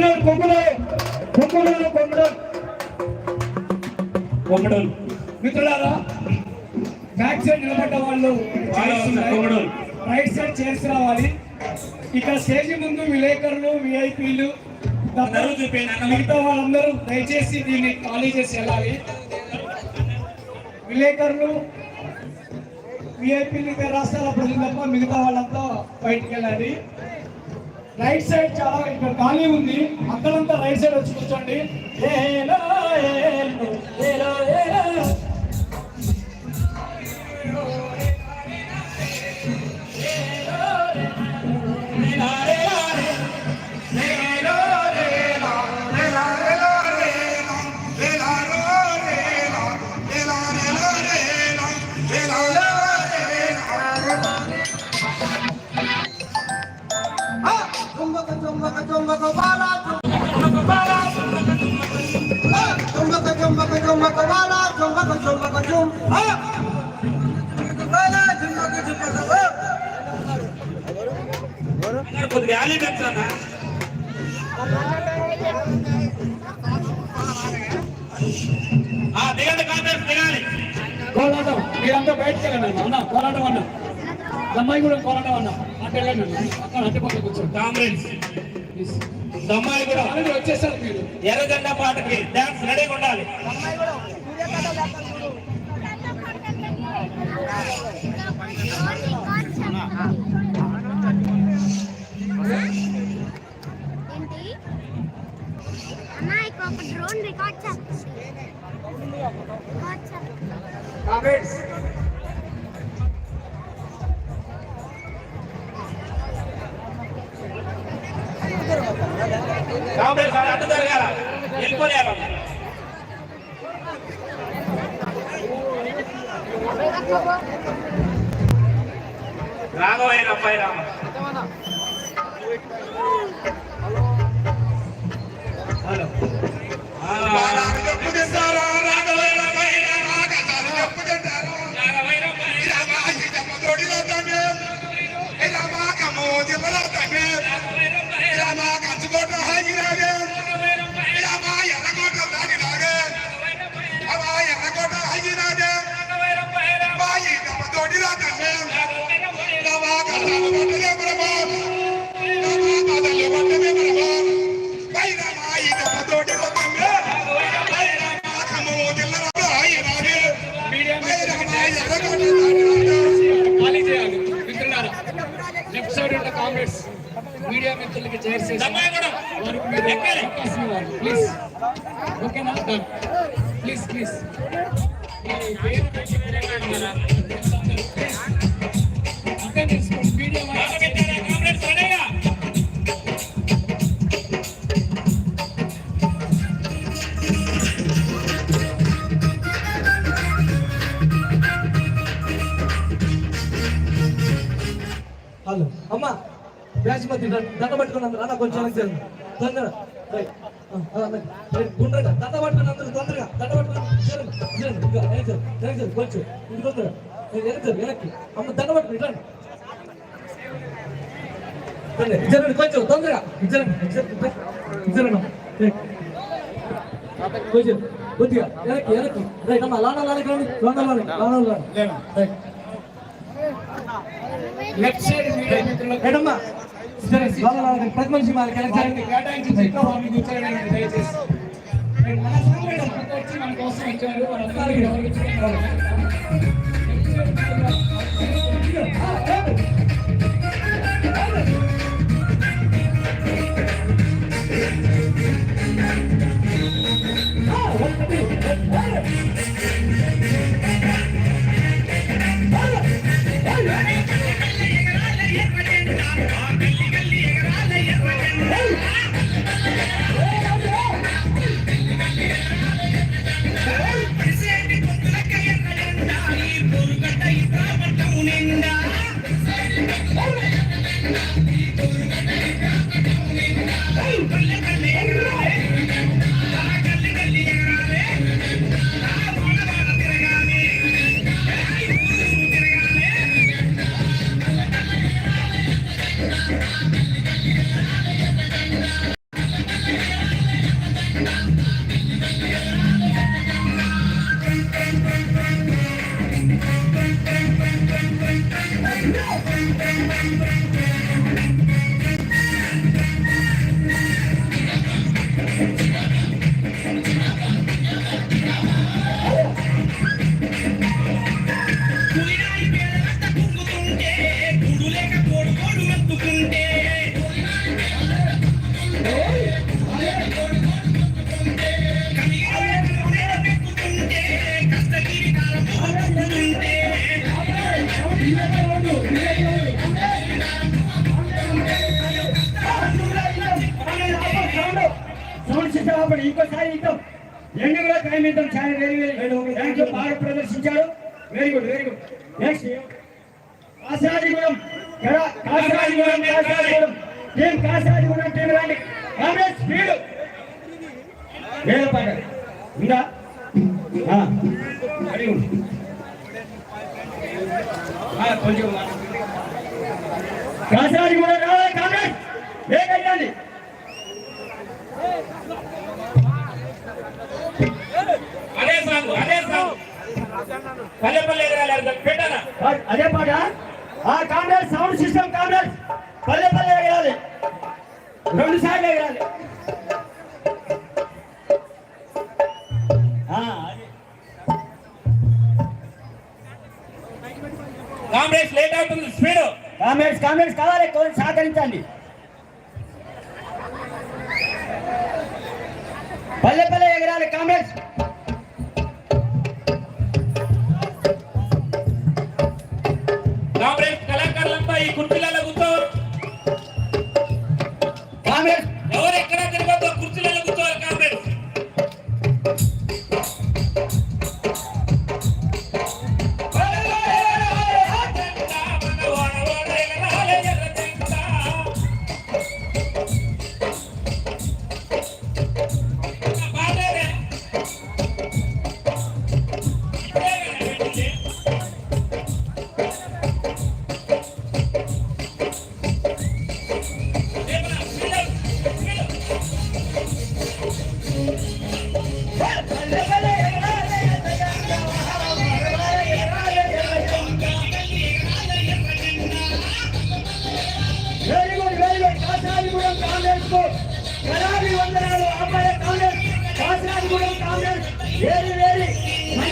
కొంగునూరు కొంగునూరు కొంగునూరు కొంగునూరు పొంగడోలు మిత్రులారా back side నిలబడ్డ వాళ్ళు రైట్ సైడ్ చేసి రావాలి. ఇక్కడ స్టేజ్ ముందు విలేకరులు విఐపీలు. మిగతా వాళ్ళందరూ దయచేసి దీన్ని ఖాళీ చేసి వెళ్ళాలి. విలేకరులు విఐపీలు ఇతర రాష్ట్రాల ప్రజలు తప్ప మిగతా వాళ్ళంతా బయటికి వెళ్ళాలి. రైట్ సైడ్ చాలా ఇక్కడ ఖాళీ ఉంది. అక్కడంతా రైట్ సైడ్ వచ్చి కూర్చోండి. కొద్దిగా ర్యాలీ పెంచానా ఆ దిగండి కాంగ్రెస్ దిగాలి కోలాటం మీరంతా బయటకు వెళ్ళండి అన్న కోలాటం అన్న అమ్మాయి కూడా కోలాటం అన్న అటు అక్కడ పక్కన కూర్చోండి కూడా ఆల్రెడీ వచ్చేసారు మీరు ఎర్ర పాటకి డాన్స్ రెడీగా ఉండాలి డ్రోన్ రికార్డ్ చేస్తాం. కామెంట్స్. కాంగ్రెస్ వాళ్ళు అడ్డు జరగాల వెళ్ళిపోయారు రాఘవయ్య అబ్బాయి రామ. ప్లీజ్ ఓకేనా ప్లీజ్ ప్లీజ్ అర్థం చేసుకోండి మీడియా హలో. అమ్మా బ్యాచ్ మధ్య దండ పట్టుకున్నందుకు అన్న కొంచెం తొందర గుండ్రగా. దండ పట్టుకున్నందుకు తొందరగా. దండ పట్టుకుని కొంచెం ఇంక తొందరగా. వెనక్కి వెనక్కి. అమ్మ దండ పట్టుకుని ఇట్లా రండి. రండి, జరగండి కొంచెం తొందరగా. జరగండి రైట్. కొంచెం కొద్దిగా. వెనక్కి వెనక్కి. రైట్ అమ్మ లానా లానకి రండి. లానా లానా లానా లానా. రైట్ లెఫ్ట్ సైడ్ మీడియా మిత్రులకు మేడమ్మా సరే లానా లానా ప్రతి మనిషి వారిని కేటాయించి దయచేసి. మన సోదరుడు వచ్చి మన కోసం వచ్చారు. వాళ్ళందరికీ ఎవరికి bang bang bang ఆపండి ఇంకోసారి ఇద్దాం. ఎండు కూడా టైం ఇద్దాం. చాలా వెరీ వెరీ థ్యాంక్ యూ బాగా ప్రదర్శించారు. Very good very good next Kasadigudem. కరా- కాసాదిగూడెం కాసాదిగూడెం. టీం కాసాదిగూడెం టీం రండి. కాంగ్రెస్ స్పీడ్ వేరే పాట ఉందా? వెరీ గుడ్ కొంచెం. కాంగ్రెస్. వేగండి అదే సాంగ్ అదే సాంగ్. పల్లె పల్లె ఎగరాలి పెట్టానా? అదే పాట? ఆ కాంగ్రెస్ సౌండ్ సిస్టమ్ కాంగ్రెస్. పల్లె పల్లె ఎగరాలి. రెండు సార్లు ఎగరాలి. కాంగ్రెస్ లేట్ అవుతుంది. స్పీడ్. కాంగ్రెస్ కాంగ్రెస్ కావాలి సహకరించండి. పల్లె పల్లె ఎగరాలి కాంగ్రెస్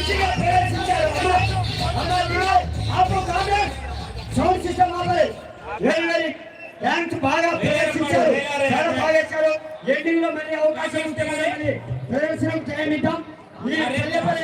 మంచిగా దివాయ్ ఆపు కాంగ్రెస్. సౌండ్ సిస్టమ్ అబ్బాయి వెరీ వెరీ. థ్యాంక్స్ బాగా ప్రదర్శించారు చాలా బాగా ఇచ్చారు ఎండింగ్లో మళ్ళీ అవకాశం ఉంటే మళ్ళీ చేయనిద్దాం. పల్లె